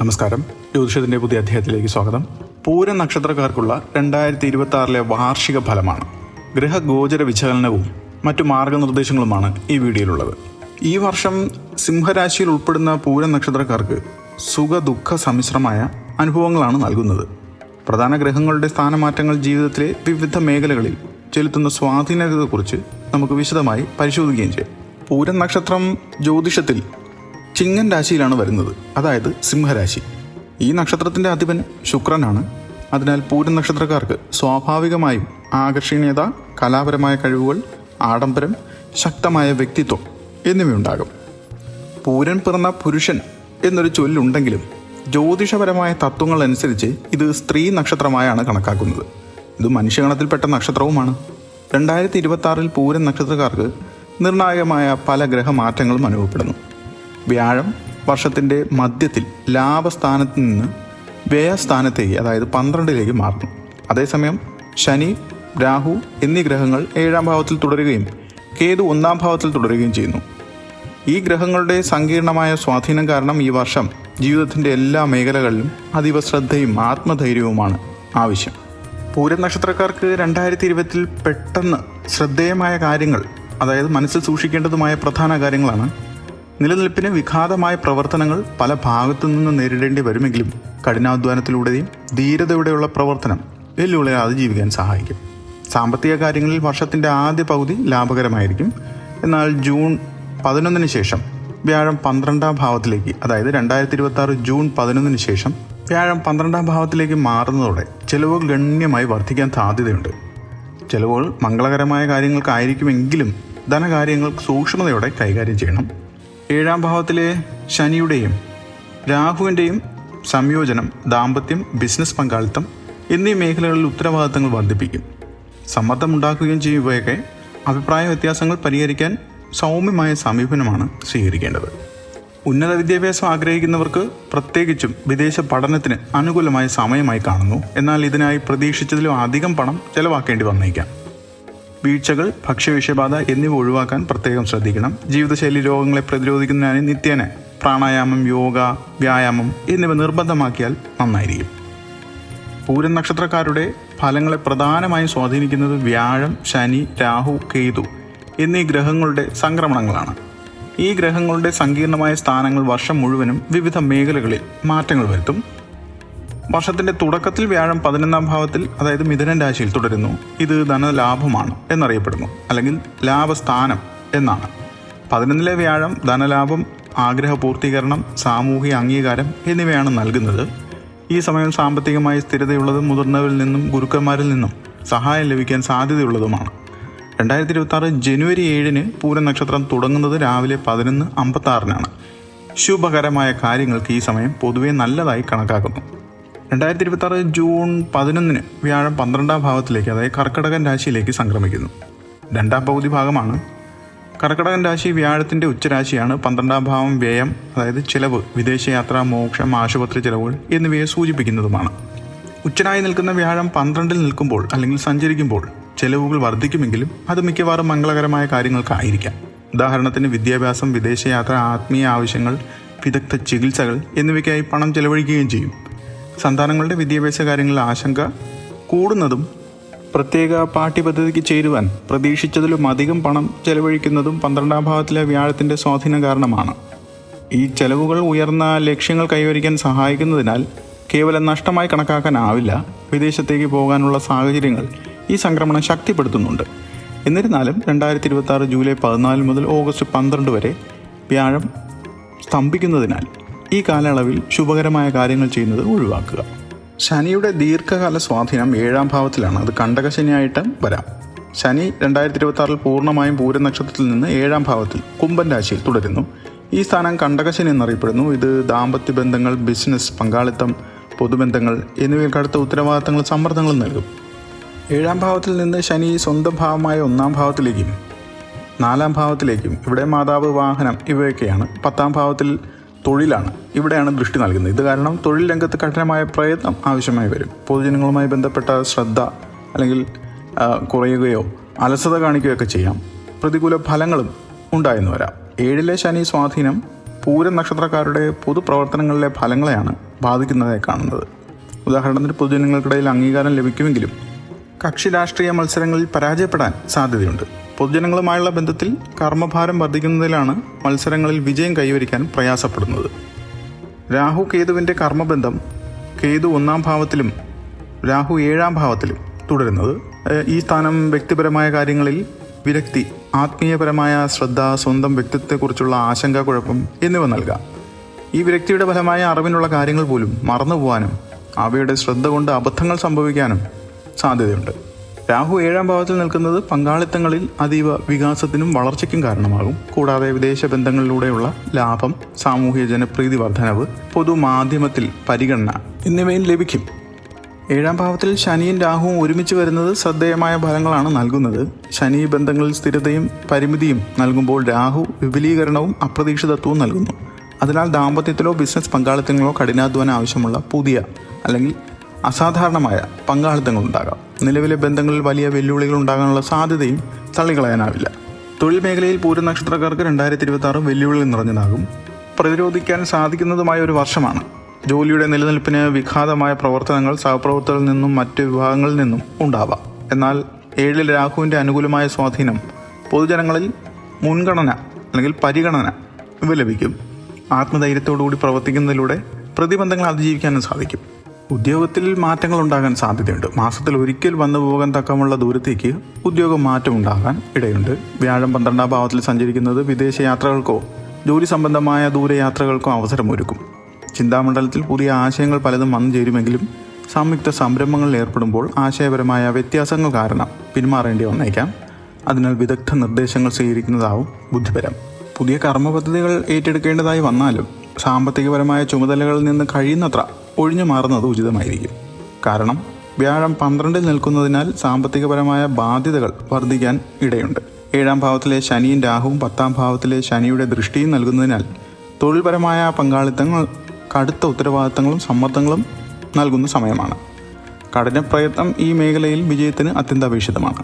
നമസ്കാരം. ജ്യോതിഷത്തിന്റെ പുതിയ അധ്യായത്തിലേക്ക് സ്വാഗതം. പൂര നക്ഷത്രക്കാർക്കുള്ള രണ്ടായിരത്തി ഇരുപത്തി ആറിലെ വാർഷിക ഫലമാണ്. ഗ്രഹഗോചര വിശകലനവും മറ്റു മാർഗനിർദ്ദേശങ്ങളുമാണ് ഈ വീഡിയോയിലുള്ളത്. ഈ വർഷം സിംഹരാശിയിൽ ഉൾപ്പെടുന്ന പൂര നക്ഷത്രക്കാർക്ക് സുഖ ദുഃഖ സമ്മിശ്രമായ അനുഭവങ്ങളാണ് നൽകുന്നത്. പ്രധാന ഗ്രഹങ്ങളുടെ സ്ഥാനമാറ്റങ്ങൾ ജീവിതത്തിലെ വിവിധ മേഖലകളിൽ ചെലുത്തുന്ന സ്വാധീനതയെക്കുറിച്ച് നമുക്ക് വിശദമായി പരിശോധിക്കുകയും ചെയ്യാം. പൂരൻ നക്ഷത്രം ജ്യോതിഷത്തിൽ ചിങ്ങൻ രാശിയിലാണ് വരുന്നത്. അതായത് സിംഹരാശി. ഈ നക്ഷത്രത്തിന്റെ അധിപൻ ശുക്രനാണ്. അതിനാൽ പൂരം നക്ഷത്രക്കാർക്ക് സ്വാഭാവികമായും ആകർഷണീയത കലാപരമായ കഴിവുകൾ ആഡംബരം ശക്തമായ വ്യക്തിത്വം എന്നിവയുണ്ടാകും. പൂരൻ പിറന്ന പുരുഷൻ എന്നൊരു ചൊല്ലുണ്ടെങ്കിലും ജ്യോതിഷപരമായ തത്വങ്ങൾ അനുസരിച്ച് ഇത് സ്ത്രീ നക്ഷത്രമായാണ് കണക്കാക്കുന്നത്. ഇത് മനുഷ്യഗണത്തിൽപ്പെട്ട നക്ഷത്രവുമാണ്. രണ്ടായിരത്തി ഇരുപത്തി ആറിൽ പൂരൻ നക്ഷത്രക്കാർക്ക് നിർണായകമായ പല ഗ്രഹമാറ്റങ്ങളും അനുഭവപ്പെടുന്നു. വ്യാഴം വർഷത്തിന്റെ മധ്യത്തിൽ ലാഭസ്ഥാനത്ത് നിന്ന് വ്യയസ്ഥാനത്തേക്ക് അതായത് പന്ത്രണ്ടിലേക്ക് മാറുന്നു അതേസമയം ശനി രാഹു എന്നീ ഗ്രഹങ്ങൾ ഏഴാം ഭാവത്തിൽ തുടരുകയും കേതു ഒന്നാം ഭാവത്തിൽ തുടരുകയും ചെയ്യുന്നു. ഈ ഗ്രഹങ്ങളുടെ സങ്കീർണമായ സ്വാധീനം കാരണം ഈ വർഷം ജീവിതത്തിന്റെ എല്ലാ മേഖലകളിലും അതീവ ശ്രദ്ധയും ആത്മധൈര്യവുമാണ് ആവശ്യം. പൂരം നക്ഷത്രക്കാർക്ക് രണ്ടായിരത്തി ഇരുപത്തിൽ പെട്ടെന്ന് ശ്രദ്ധേയമായ കാര്യങ്ങൾ അതായത് മനസ്സിൽ സൂക്ഷിക്കേണ്ടതുമായ പ്രധാന കാര്യങ്ങളാണ് നിലനിൽപ്പിന് വിഘാതമായ പ്രവർത്തനങ്ങൾ പല ഭാഗത്തു നിന്ന് നേരിടേണ്ടി വരുമെങ്കിലും കഠിനാധ്വാനത്തിലൂടെയും ധീരതയോടെയുള്ള പ്രവർത്തനം വെല്ലുവിളികളെ അതിജീവിക്കാൻ സഹായിക്കും. സാമ്പത്തിക കാര്യങ്ങളിൽ വർഷത്തിന്റെ ആദ്യ പകുതി ലാഭകരമായിരിക്കും. എന്നാൽ ജൂൺ പതിനൊന്നിന് ശേഷം വ്യാഴം പന്ത്രണ്ടാം ഭാവത്തിലേക്ക് അതായത് രണ്ടായിരത്തി ഇരുപത്തി ആറ് ജൂൺ പതിനൊന്നിന് ശേഷം വ്യാഴം പന്ത്രണ്ടാം ഭാവത്തിലേക്ക് മാറുന്നതോടെ ചെലവുകൾ ഗണ്യമായി വർദ്ധിക്കാൻ സാധ്യതയുണ്ട്. ചെലവുകൾ മംഗളകരമായ കാര്യങ്ങൾക്കായിരിക്കുമെങ്കിലും ധനകാര്യങ്ങൾ സൂക്ഷ്മതയോടെ കൈകാര്യം ചെയ്യണം. ഏഴാം ഭാവത്തിലെ ശനിയുടെയും രാഹുവിന്റെയും സംയോജനം ദാമ്പത്യം ബിസിനസ് പങ്കാളിത്തം എന്നീ മേഖലകളിൽ ഉത്തരവാദിത്തങ്ങൾ വർദ്ധിപ്പിക്കും. സമ്മർദ്ദമുണ്ടാക്കുകയും ചെയ്യുകയൊക്കെ അഭിപ്രായ വ്യത്യാസങ്ങൾ പരിഹരിക്കാൻ സൗമ്യമായ സമീപനമാണ് സ്വീകരിക്കേണ്ടത്. ഉന്നത വിദ്യാഭ്യാസം ആഗ്രഹിക്കുന്നവർക്ക് പ്രത്യേകിച്ചും വിദേശ പഠനത്തിന് അനുകൂലമായ സമയമായി കാണുന്നു. എന്നാൽ ഇതിനായി പ്രതീക്ഷിച്ചതിലും അധികം പണം ചെലവാക്കേണ്ടി വന്നേക്കാം. വീഴ്ചകൾ ഭക്ഷ്യവിഷബാധ എന്നിവ ഒഴിവാക്കാൻ പ്രത്യേകം ശ്രദ്ധിക്കണം. ജീവിതശൈലി രോഗങ്ങളെ പ്രതിരോധിക്കുന്നതിനായി നിത്യേന പ്രാണായാമം യോഗ വ്യായാമം എന്നിവ നിർബന്ധമാക്കിയാൽ നന്നായിരിക്കും. പൂരൻ നക്ഷത്രക്കാരുടെ ഫലങ്ങളെ പ്രധാനമായും സ്വാധീനിക്കുന്നത് വ്യാഴം ശനി രാഹു കേതു എന്നീ ഗ്രഹങ്ങളുടെ സംക്രമണങ്ങളാണ്. ഈ ഗ്രഹങ്ങളുടെ സങ്കീർണമായ സ്ഥാനങ്ങൾ വർഷം മുഴുവനും വിവിധ മേഖലകളിൽ മാറ്റങ്ങൾ വരുത്തും. വർഷത്തിന്റെ തുടക്കത്തിൽ വ്യാഴം പതിനൊന്നാം ഭാവത്തിൽ അതായത് മിഥുനൻ രാശിയിൽ തുടരുന്നു. ഇത് ധനലാഭമാണ് എന്നറിയപ്പെടുന്നു. അല്ലെങ്കിൽ ലാഭസ്ഥാനം എന്നാണ്. പതിനൊന്നിലെ വ്യാഴം ധനലാഭം ആഗ്രഹ പൂർത്തീകരണം സാമൂഹിക അംഗീകാരം എന്നിവയാണ് നൽകുന്നത്. ഈ സമയം സാമ്പത്തികമായി സ്ഥിരതയുള്ളതും മുതിർന്നവരിൽ നിന്നും ഗുരുക്കന്മാരിൽ നിന്നും സഹായം ലഭിക്കാൻ സാധ്യതയുള്ളതുമാണ്. രണ്ടായിരത്തി ഇരുപത്തി ജനുവരി ഏഴിന് പൂരനക്ഷത്രം തുടങ്ങുന്നത് രാവിലെ പതിനൊന്ന് അമ്പത്തി ആറിനാണ് ശുഭകരമായ കാര്യങ്ങൾക്ക് ഈ സമയം പൊതുവെ നല്ലതായി കണക്കാക്കുന്നു. രണ്ടായിരത്തി ഇരുപത്തി ജൂൺ പതിനൊന്നിന് വ്യാഴം പന്ത്രണ്ടാം ഭാഗത്തിലേക്ക് അതായത് കർക്കടകൻ രാശിയിലേക്ക് സംക്രമിക്കുന്നു. രണ്ടാം പകുതി ഭാഗമാണ്. കർക്കടകൻ രാശി വ്യാഴത്തിന്റെ ഉച്ചരാശിയാണ്. പന്ത്രണ്ടാം ഭാവം വ്യയം അതായത് ചിലവ് വിദേശയാത്ര മോക്ഷം ആശുപത്രി ചിലവുകൾ എന്നിവയെ സൂചിപ്പിക്കുന്നതുമാണ്. ഉച്ചനായി നിൽക്കുന്ന വ്യാഴം പന്ത്രണ്ടിൽ നിൽക്കുമ്പോൾ അല്ലെങ്കിൽ സഞ്ചരിക്കുമ്പോൾ ചിലവുകൾ വർദ്ധിക്കുമെങ്കിലും അത് മിക്കവാറും മംഗളകരമായ കാര്യങ്ങൾക്കായിരിക്കാം. ഉദാഹരണത്തിന് വിദ്യാഭ്യാസം വിദേശയാത്ര ആത്മീയ ആവശ്യങ്ങൾ വിദഗ്ധ ചികിത്സകൾ എന്നിവയ്ക്കായി പണം ചെലവഴിക്കുകയും ചെയ്യും. സന്താനങ്ങളുടെ വിദ്യാഭ്യാസ കാര്യങ്ങളിൽ ആശങ്ക കൂടുന്നതും പ്രത്യേക പാഠ്യപദ്ധതിക്ക് ചേരുവാൻ പ്രതീക്ഷിച്ചതിലും അധികം പണം ചെലവഴിക്കുന്നതും പന്ത്രണ്ടാം ഭാഗത്തിലെ വ്യാഴത്തിന്റെ സ്വാധീനം കാരണമാണ്. ഈ ചെലവുകൾ ഉയർന്ന ലക്ഷ്യങ്ങൾ കൈവരിക്കാൻ സഹായിക്കുന്നതിനാൽ കേവലം നഷ്ടമായി കണക്കാക്കാനാവില്ല. വിദേശത്തേക്ക് പോകാനുള്ള സാഹചര്യങ്ങൾ ഈ സംക്രമണം ശക്തിപ്പെടുത്തുന്നുണ്ട്. എന്നിരുന്നാലും രണ്ടായിരത്തി ഇരുപത്തി ജൂലൈ പതിനാല് മുതൽ ഓഗസ്റ്റ് പന്ത്രണ്ട് വരെ വ്യാഴം സ്തംഭിക്കുന്നതിനാൽ ഈ കാലയളവിൽ ശുഭകരമായ കാര്യങ്ങൾ ചെയ്യുന്നത് ഒഴിവാക്കുക. ശനിയുടെ ദീർഘകാല സ്വാധീനം ഏഴാം ഭാവത്തിലാണ്. അത് കണ്ടകശനിയായിട്ട് വരാം. ശനി രണ്ടായിരത്തി ഇരുപത്തി ആറിൽ പൂർണമായും പൂരനക്ഷത്രത്തിൽ നിന്ന് ഏഴാം ഭാവത്തിൽ കുംഭൻ രാശിയിൽ തുടരുന്നു. ഈ സ്ഥാനം കണ്ടകശനി എന്നറിയപ്പെടുന്നു. ഇത് ദാമ്പത്യ ബന്ധങ്ങൾ ബിസിനസ് പങ്കാളിത്തം പൊതുബന്ധങ്ങൾ എന്നിവയിൽ കടുത്ത ഉത്തരവാദിത്തങ്ങളും സമ്മർദ്ദങ്ങളും നൽകും. ഏഴാം ഭാവത്തിൽ നിന്ന് ശനി സ്വന്തം ഭാവമായ ഒന്നാം ഭാവത്തിലേക്കും നാലാം ഭാവത്തിലേക്കും ഇവിടെ മാതാവ് വാഹനം ഇവയൊക്കെയാണ്. പത്താം ഭാവത്തിൽ തൊഴിലാണ്. ഇവിടെയാണ് ദൃഷ്ടി നൽകുന്നത്. ഇത് കാരണം തൊഴിൽ രംഗത്ത് കഠിനമായ പ്രയത്നം ആവശ്യമായി വരും. പൊതുജനങ്ങളുമായി ബന്ധപ്പെട്ട ശ്രദ്ധ അല്ലെങ്കിൽ കുറയുകയോ അലസത കാണിക്കുകയോ ഒക്കെ ചെയ്യാം. പ്രതികൂല ഫലങ്ങളും ഉണ്ടായെന്ന് വരാം. ഏഴിലെ ശനി സ്വാധീനം പൂര നക്ഷത്രക്കാരുടെ പൊതുപ്രവർത്തനങ്ങളിലെ ഫലങ്ങളെയാണ് ബാധിക്കുന്നതായി കാണുന്നത്. ഉദാഹരണത്തിന് പൊതുജനങ്ങൾക്കിടയിൽ അംഗീകാരം ലഭിക്കുമെങ്കിലും കക്ഷി രാഷ്ട്രീയ മത്സരങ്ങളിൽ പരാജയപ്പെടാൻ സാധ്യതയുണ്ട്. പൊതുജനങ്ങളുമായുള്ള ബന്ധത്തിൽ കർമ്മഭാരം വർദ്ധിക്കുന്നതിലാണ് മത്സരങ്ങളിൽ വിജയം കൈവരിക്കാൻ പ്രയാസപ്പെടുന്നത്. രാഹു കേതുവിന്റെ കർമ്മബന്ധം കേതു ഒന്നാം ഭാവത്തിലും രാഹു ഏഴാം ഭാവത്തിലും തുടരുന്നത്. ഈ സ്ഥാനം വ്യക്തിപരമായ കാര്യങ്ങളിൽ വിരക്തി ആത്മീയപരമായ ശ്രദ്ധ സ്വന്തം വ്യക്തിത്വത്തെക്കുറിച്ചുള്ള കുഴപ്പം എന്നിവ നൽകാം. ഈ വിരക്തിയുടെ ഫലമായ അറിവിനുള്ള കാര്യങ്ങൾ പോലും മറന്നുപോകാനും അവയുടെ ശ്രദ്ധ കൊണ്ട് അബദ്ധങ്ങൾ സംഭവിക്കാനും സാധ്യതയുണ്ട്. രാഹു ഏഴാം ഭാവത്തിൽ നിൽക്കുന്നത് പങ്കാളിത്തങ്ങളിൽ അതീവ വികാസത്തിനും വളർച്ചയ്ക്കും കാരണമാകും. കൂടാതെ വിദേശ ബന്ധങ്ങളിലൂടെയുള്ള ലാഭം സാമൂഹിക ജനപ്രീതി വർധനവ് പൊതുമാധ്യമത്തിൽ പരിഗണന എന്നിവയും ലഭിക്കും. ഏഴാം ഭാവത്തിൽ ശനിയും രാഹുവും ഒരുമിച്ച് വരുന്നത് ശ്രദ്ധേയമായ ഫലങ്ങളാണ് നൽകുന്നത്. ശനി ബന്ധങ്ങളിൽ സ്ഥിരതയും പരിമിതിയും നൽകുമ്പോൾ രാഹു വിപുലീകരണവും അപ്രതീക്ഷിതത്വവും നൽകുന്നു. അതിനാൽ ദാമ്പത്യത്തിലോ ബിസിനസ് പങ്കാളിത്തങ്ങളോ കഠിനാധ്വാനം ആവശ്യമുള്ള പുതിയ അല്ലെങ്കിൽ അസാധാരണമായ പങ്കാളിത്തങ്ങൾ ഉണ്ടാകാം. നിലവിലെ ബന്ധങ്ങളിൽ വലിയ വെല്ലുവിളികൾ ഉണ്ടാകാനുള്ള സാധ്യതയും തള്ളിക്കളയാനാവില്ല. തൊഴിൽ മേഖലയിൽ പൂരനക്ഷത്രക്കാർക്ക് രണ്ടായിരത്തി ഇരുപത്തി ആറ് വെല്ലുവിളി നിറഞ്ഞതാകും. പ്രതിരോധിക്കാൻ സാധിക്കുന്നതുമായ ഒരു വർഷമാണ്. ജോലിയുടെ നിലനിൽപ്പിന് വിഘാതമായ പ്രവർത്തനങ്ങൾ സഹപ്രവർത്തകരിൽ നിന്നും മറ്റ് വിഭാഗങ്ങളിൽ നിന്നും ഉണ്ടാവാം. എന്നാൽ ഏഴിൽ രാഹുവിന്റെ അനുകൂലമായ സ്വാധീനം പൊതുജനങ്ങളിൽ മുൻഗണന അല്ലെങ്കിൽ പരിഗണന ഇവ ലഭിക്കും ആത്മധൈര്യത്തോടുകൂടി പ്രവർത്തിക്കുന്നതിലൂടെ പ്രതിബന്ധങ്ങൾ അതിജീവിക്കാനും സാധിക്കും. ഉദ്യോഗത്തിൽ മാറ്റങ്ങൾ ഉണ്ടാകാൻ സാധ്യതയുണ്ട്. മാസത്തിൽ ഒരിക്കൽ വന്നു പോകാൻ തക്കമുള്ള ദൂരത്തേക്ക് ഉദ്യോഗം മാറ്റം ഉണ്ടാകാൻ ഇടയുണ്ട്. വ്യാഴം പന്ത്രണ്ടാം ഭാവത്തിൽ സഞ്ചരിക്കുന്നത് വിദേശ യാത്രകൾക്കോ ജോലി സംബന്ധമായ ദൂരയാത്രകൾക്കോ അവസരമൊരുക്കും. ചിന്താമണ്ഡലത്തിൽ പുതിയ ആശയങ്ങൾ പലതും വന്നു ചേരുമെങ്കിലും സംയുക്ത സംരംഭങ്ങളിൽ ഏർപ്പെടുമ്പോൾ ആശയപരമായ വ്യത്യാസങ്ങൾ കാരണം പിന്മാറേണ്ടി വന്നേക്കാം. അതിനാൽ വിദഗ്ധ നിർദ്ദേശങ്ങൾ സ്വീകരിക്കുന്നതാവും ബുദ്ധിപരം. പുതിയ കർമ്മ പദ്ധതികൾ ഏറ്റെടുക്കേണ്ടതായി വന്നാലും സാമ്പത്തികപരമായ ചുമതലകളിൽ നിന്ന് കഴിയുന്നത്ര ഒഴിഞ്ഞു മാറുന്നത് ഉചിതമായിരിക്കും. കാരണം വ്യാഴം പന്ത്രണ്ടിൽ നിൽക്കുന്നതിനാൽ സാമ്പത്തികപരമായ ബാധ്യതകൾ വർദ്ധിക്കാൻ ഇടയുണ്ട്. ഏഴാം ഭാവത്തിലെ ശനിയും രാഹുവും പത്താം ഭാവത്തിലെ ശനിയുടെ ദൃഷ്ടിയും നൽകുന്നതിനാൽ തൊഴിൽപരമായ പങ്കാളിത്തങ്ങൾ കടുത്ത ഉത്തരവാദിത്തങ്ങളും സമ്മർദ്ദങ്ങളും നൽകുന്ന സമയമാണ്. കഠിന പ്രയത്നം ഈ മേഖലയിൽ വിജയത്തിന് അത്യന്താപേക്ഷിതമാണ്.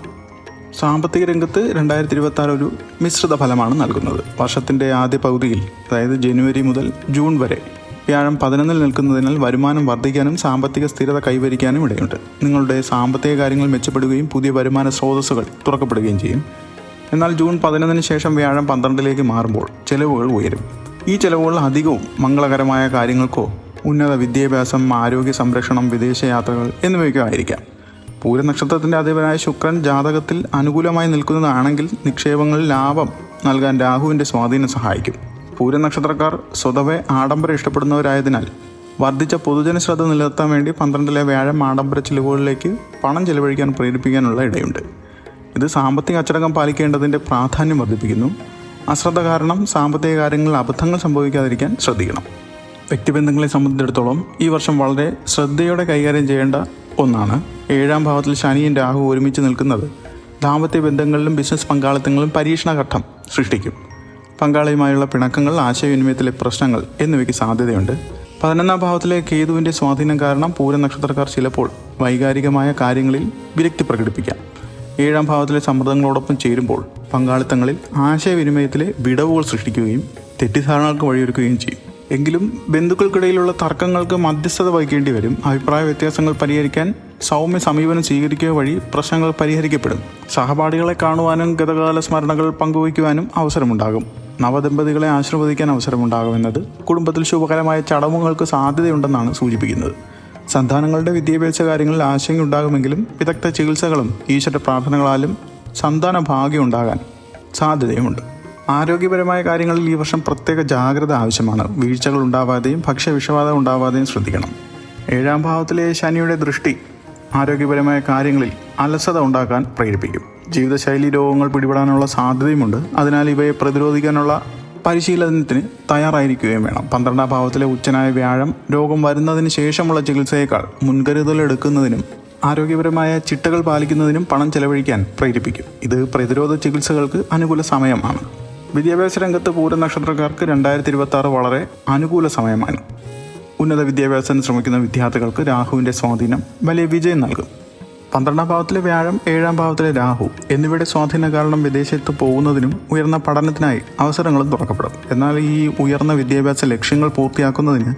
സാമ്പത്തിക രംഗത്ത് രണ്ടായിരത്തി ഇരുപത്തി ആറ് ഒരു മിശ്രിത ഫലമാണ് നൽകുന്നത്. വർഷത്തിന്റെ ആദ്യ പകുതിയിൽ അതായത് ജനുവരി മുതൽ ജൂൺ വരെ വ്യാഴം പതിനൊന്നിൽ നിൽക്കുന്നതിനാൽ വരുമാനം വർദ്ധിക്കാനും സാമ്പത്തിക സ്ഥിരത കൈവരിക്കാനും ഇടയുണ്ട്. നിങ്ങളുടെ സാമ്പത്തിക കാര്യങ്ങൾ മെച്ചപ്പെടുകയും പുതിയ വരുമാന സ്രോതസ്സുകൾ തുറക്കപ്പെടുകയും ചെയ്യും. എന്നാൽ ജൂൺ പതിനൊന്നിന് ശേഷം വ്യാഴം പന്ത്രണ്ടിലേക്ക് മാറുമ്പോൾ ചെലവുകൾ ഉയരും. ഈ ചെലവുകൾ അധികവും മംഗളകരമായ കാര്യങ്ങൾക്കോ ഉന്നത വിദ്യാഭ്യാസം ആരോഗ്യ സംരക്ഷണം വിദേശയാത്രകൾ എന്നിവയ്ക്കോ ആയിരിക്കാം. പൂരനക്ഷത്രത്തിന്റെ അധിപനായ ശുക്രൻ ജാതകത്തിൽ അനുകൂലമായി നിൽക്കുന്നതാണെങ്കിൽ നിക്ഷേപങ്ങളിൽ ലാഭം നൽകാൻ രാഹുവിന്റെ സ്വാധീനം സഹായിക്കും. പൂരനക്ഷത്രക്കാർ സ്വതവേ ആഡംബരം ഇഷ്ടപ്പെടുന്നവരായതിനാൽ വർദ്ധിച്ച പൊതുജന ശ്രദ്ധ നിലനിർത്താൻ വേണ്ടി പന്ത്രണ്ടിലെ വ്യാഴം ആഡംബര ചിലവുകളിലേക്ക് പണം ചെലവഴിക്കാൻ പ്രേരിപ്പിക്കാനുള്ള ഇടയുണ്ട്. ഇത് സാമ്പത്തിക അച്ചടക്കം പാലിക്കേണ്ടതിന്റെ പ്രാധാന്യം വർദ്ധിപ്പിക്കുന്നു. അശ്രദ്ധ കാരണം സാമ്പത്തിക കാര്യങ്ങളിൽ അബദ്ധങ്ങൾ സംഭവിക്കാതിരിക്കാൻ ശ്രദ്ധിക്കണം. വ്യക്തിബന്ധങ്ങളെ സംബന്ധിച്ചിടത്തോളം ഈ വർഷം വളരെ ശ്രദ്ധയോടെ കൈകാര്യം ചെയ്യേണ്ട ഒന്നാണ്. ഏഴാം ഭാവത്തിൽ ശനിയും രാഹു ഒരുമിച്ച് നിൽക്കുന്നത് ദാമ്പത്യ ബന്ധങ്ങളിലും ബിസിനസ് പങ്കാളിത്തങ്ങളിലും പരീക്ഷണഘട്ടം സൃഷ്ടിക്കും. പങ്കാളിയുമായുള്ള പിണക്കങ്ങൾ ആശയവിനിമയത്തിലെ പ്രശ്നങ്ങൾ എന്നിവയ്ക്ക് സാധ്യതയുണ്ട്. പതിനൊന്നാം ഭാവത്തിലെ കേതുവിന്റെ സ്വാധീനം കാരണം പൂരനക്ഷത്രക്കാർ ചിലപ്പോൾ വൈകാരികമായ കാര്യങ്ങളിൽ വിരക്തി പ്രകടിപ്പിക്കാം. ഏഴാം ഭാവത്തിലെ സമ്മർദ്ദങ്ങളോടൊപ്പം ചേരുമ്പോൾ പങ്കാളിത്തങ്ങളിൽ ആശയവിനിമയത്തിലെ വിടവുകൾ സൃഷ്ടിക്കുകയും തെറ്റിദ്ധാരണകൾക്ക് വഴിയൊരുക്കുകയും ചെയ്യും. എങ്കിലും ബന്ധുക്കൾക്കിടയിലുള്ള തർക്കങ്ങൾക്ക് മധ്യസ്ഥത വഹിക്കേണ്ടി വരും. അഭിപ്രായ വ്യത്യാസങ്ങൾ പരിഹരിക്കാൻ സൗമ്യ സമീപനം സ്വീകരിക്കുക വഴി പ്രശ്നങ്ങൾ പരിഹരിക്കപ്പെടും. സഹപാഠികളെ കാണുവാനും ഗതകാല സ്മരണകൾ പങ്കുവയ്ക്കുവാനും അവസരമുണ്ടാകും. നവദമ്പതികളെ ആശീർവദിക്കാൻ അവസരമുണ്ടാകുമെന്നത് കുടുംബത്തിൽ ശുഭകരമായ ചടങ്ങുകൾക്ക് സാധ്യതയുണ്ടെന്നാണ് സൂചിപ്പിക്കുന്നത്. സന്താനങ്ങളുടെ വിദ്യാഭ്യാസ കാര്യങ്ങളിൽ ആശങ്കയുണ്ടാകുമെങ്കിലും വിദഗ്ധ ചികിത്സകളും ഈശ്വര പ്രാർത്ഥനകളാലും സന്താന ഭാഗ്യം ഉണ്ടാകാൻ സാധ്യതയുമുണ്ട്. ആരോഗ്യപരമായ കാര്യങ്ങളിൽ ഈ വർഷം പ്രത്യേക ജാഗ്രത ആവശ്യമാണ്. വീഴ്ചകൾ ഉണ്ടാവാതെയും ഭക്ഷ്യവിഷബാധ ഉണ്ടാവാതെയും ശ്രദ്ധിക്കണം. ഏഴാം ഭാവത്തിലെ ശനിയുടെ ദൃഷ്ടി ആരോഗ്യപരമായ കാര്യങ്ങളിൽ അലസത ഉണ്ടാക്കാൻ പ്രേരിപ്പിക്കും. ജീവിതശൈലി രോഗങ്ങൾ പിടിപെടാനുള്ള സാധ്യതയുമുണ്ട്. അതിനാൽ ഇവയെ പ്രതിരോധിക്കാനുള്ള പരിശീലനത്തിന് തയ്യാറായിരിക്കുകയും വേണം. പന്ത്രണ്ടാം ഭാവത്തിലെ ഉച്ചനായ വ്യാഴം രോഗം വരുന്നതിന് ശേഷമുള്ള ചികിത്സയേക്കാൾ മുൻകരുതൽ എടുക്കുന്നതിനും ആരോഗ്യപരമായ ചിട്ടകൾ പാലിക്കുന്നതിനും പണം ചെലവഴിക്കാൻ പ്രേരിപ്പിക്കും. ഇത് പ്രതിരോധ ചികിത്സകൾക്ക് അനുകൂല സമയമാണ്. വിദ്യാഭ്യാസ രംഗത്ത് പൂര നക്ഷത്രക്കാർക്ക് രണ്ടായിരത്തി ഇരുപത്തി ആറ് വളരെ അനുകൂല സമയമാണ്. ഉന്നത വിദ്യാഭ്യാസത്തിന് ശ്രമിക്കുന്ന വിദ്യാർത്ഥികൾക്ക് രാഹുവിന്റെ സ്വാധീനം വലിയ വിജയം നൽകും. പന്ത്രണ്ടാം ഭാവത്തിലെ വ്യാഴം ഏഴാം ഭാവത്തിലെ രാഹു എന്നിവയുടെ സ്വാധീന കാരണം വിദേശത്ത് പോകുന്നതിനും ഉയർന്ന പഠനത്തിനായി അവസരങ്ങളും തുറക്കപ്പെടും. എന്നാൽ ഈ ഉയർന്ന വിദ്യാഭ്യാസ ലക്ഷ്യങ്ങൾ പൂർത്തിയാക്കുന്നതിന്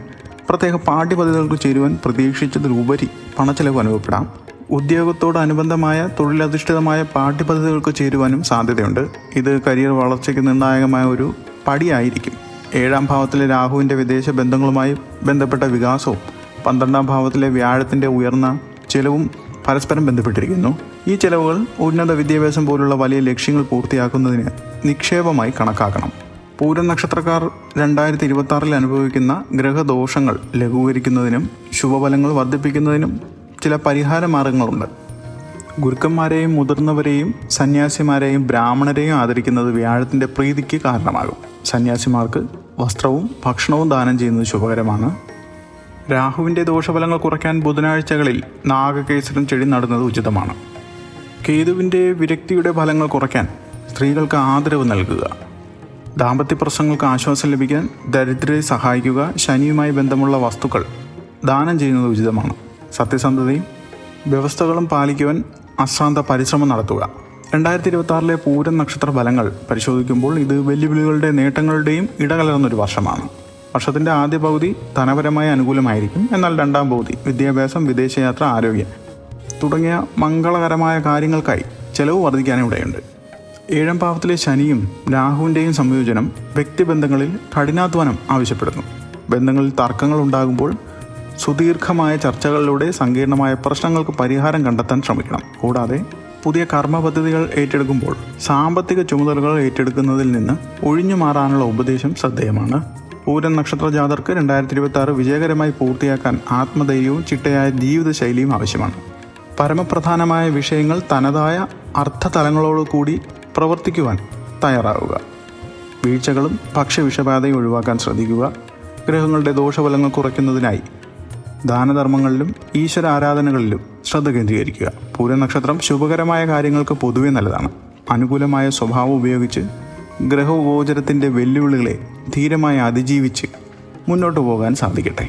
പ്രത്യേക പാഠ്യപദ്ധതികൾക്ക് ചേരുവാൻ പ്രതീക്ഷിച്ചതിലുപരി പണച്ചെലവ് അനുഭവപ്പെടാം. ഉദ്യോഗത്തോടനുബന്ധമായ തൊഴിലധിഷ്ഠിതമായ പാഠ്യപദ്ധതികൾക്ക് ചേരുവാനും സാധ്യതയുണ്ട്. ഇത് കരിയർ വളർച്ചയ്ക്ക് നിർണായകമായ ഒരു പടിയായിരിക്കും. ഏഴാം ഭാവത്തിലെ രാഹുവിന്റെ വിദേശ ബന്ധങ്ങളുമായി ബന്ധപ്പെട്ട വികാസവും പന്ത്രണ്ടാം ഭാവത്തിലെ വ്യാഴത്തിന്റെ ഉയർന്ന ചെലവും പരസ്പരം ബന്ധപ്പെട്ടിരിക്കുന്നു. ഈ ചെലവുകൾ ഉന്നത വിദ്യാഭ്യാസം പോലുള്ള വലിയ ലക്ഷ്യങ്ങൾ പൂർത്തിയാക്കുന്നതിന് നിക്ഷേപമായി കണക്കാക്കണം. പൂരം നക്ഷത്രക്കാർ രണ്ടായിരത്തി ഇരുപത്തി അനുഭവിക്കുന്ന ഗ്രഹദോഷങ്ങൾ ലഘൂകരിക്കുന്നതിനും ശുഭഫലങ്ങൾ വർദ്ധിപ്പിക്കുന്നതിനും ചില പരിഹാര മാർഗങ്ങളുണ്ട്. ഗുരുക്കന്മാരെയും മുതിർന്നവരെയും സന്യാസിമാരെയും ബ്രാഹ്മണരെയും ആദരിക്കുന്നത് വ്യാഴത്തിന്റെ പ്രീതിക്ക് കാരണമാകും. സന്യാസിമാർക്ക് വസ്ത്രവും ഭക്ഷണവും ദാനം ചെയ്യുന്നത് ശുഭകരമാണ്. രാഹുവിന്റെ ദോഷഫലങ്ങൾ കുറയ്ക്കാൻ ബുധനാഴ്ചകളിൽ നാഗകേസരം ചെടി നടുന്നത് ഉചിതമാണ്. കേതുവിന്റെ വിരക്തിയുടെ ഫലങ്ങൾ കുറയ്ക്കാൻ സ്ത്രീകൾക്ക് ആദരവ് നൽകുക. ദാമ്പത്യ പ്രശ്നങ്ങൾക്ക് ആശ്വാസം ലഭിക്കാൻ ദരിദ്രരെ സഹായിക്കുക ശനിയുമായി ബന്ധമുള്ള വസ്തുക്കൾ ദാനം ചെയ്യുന്നത് ഉചിതമാണ്. സത്യസന്ധതയും വ്യവസ്ഥകളും പാലിക്കുവാൻ അശ്രാന്ത പരിശ്രമം നടത്തുക. രണ്ടായിരത്തി ഇരുപത്തി ആറിലെ പൂരം നക്ഷത്ര ഫലങ്ങൾ പരിശോധിക്കുമ്പോൾ ഇത് വെല്ലുവിളികളുടെ നേട്ടങ്ങളുടെയും ഇടകലർന്നൊരു വർഷമാണ്. വർഷത്തിന്റെ ആദ്യ പകുതി ധനപരമായി അനുകൂലമായിരിക്കും. എന്നാൽ രണ്ടാം പകുതി വിദ്യാഭ്യാസം വിദേശയാത്ര ആരോഗ്യം തുടങ്ങിയ മംഗളകരമായ കാര്യങ്ങൾക്കായി ചെലവ് വർദ്ധിക്കാനിവിടെയുണ്ട്. ഏഴാം ഭാവത്തിലെ ശനിയും രാഹുവിന്റെയും സംയോജനം വ്യക്തിബന്ധങ്ങളിൽ കഠിനാധ്വാനം ആവശ്യപ്പെടുന്നു. ബന്ധങ്ങളിൽ തർക്കങ്ങൾ ഉണ്ടാകുമ്പോൾ സുദീർഘമായ ചർച്ചകളിലൂടെ സങ്കീർണമായ പ്രശ്നങ്ങൾക്ക് പരിഹാരം കണ്ടെത്താൻ ശ്രമിക്കണം. കൂടാതെ പുതിയ കർമ്മ പദ്ധതികൾ ഏറ്റെടുക്കുമ്പോൾ സാമ്പത്തിക ചുമതലകൾ ഏറ്റെടുക്കുന്നതിൽ നിന്ന് ഒഴിഞ്ഞു മാറാനുള്ള ഉപദേശം ശ്രദ്ധേയമാണ്. പൂരൻ നക്ഷത്ര ജാതർക്ക് രണ്ടായിരത്തി ഇരുപത്തി ആറ് വിജയകരമായി പൂർത്തിയാക്കാൻ ആത്മധൈര്യവും ചിട്ടയായ ജീവിതശൈലിയും ആവശ്യമാണ്. പരമപ്രധാനമായ വിഷയങ്ങൾ തനതായ അർത്ഥതലങ്ങളോട് കൂടി പ്രവർത്തിക്കുവാൻ തയ്യാറാവുക. വീഴ്ചകളും ഭക്ഷ്യവിഷബാധയും ഒഴിവാക്കാൻ ശ്രദ്ധിക്കുക. ഗ്രഹങ്ങളുടെ ദോഷഫലങ്ങൾ കുറയ്ക്കുന്നതിനായി ദാനധർമ്മങ്ങളിലും ഈശ്വര ആരാധനകളിലും ശ്രദ്ധ കേന്ദ്രീകരിക്കുക. പൂരനക്ഷത്രം ശുഭകരമായ കാര്യങ്ങൾക്ക് പൊതുവെ നല്ലതാണ്. അനുകൂലമായ സ്വഭാവം ഉപയോഗിച്ച് ഗ്രഹഗോചരത്തിന്റെ വെല്ലുവിളികളെ ധീരമായി അതിജീവിച്ച് മുന്നോട്ട് പോകാൻ സാധിക്കട്ടെ.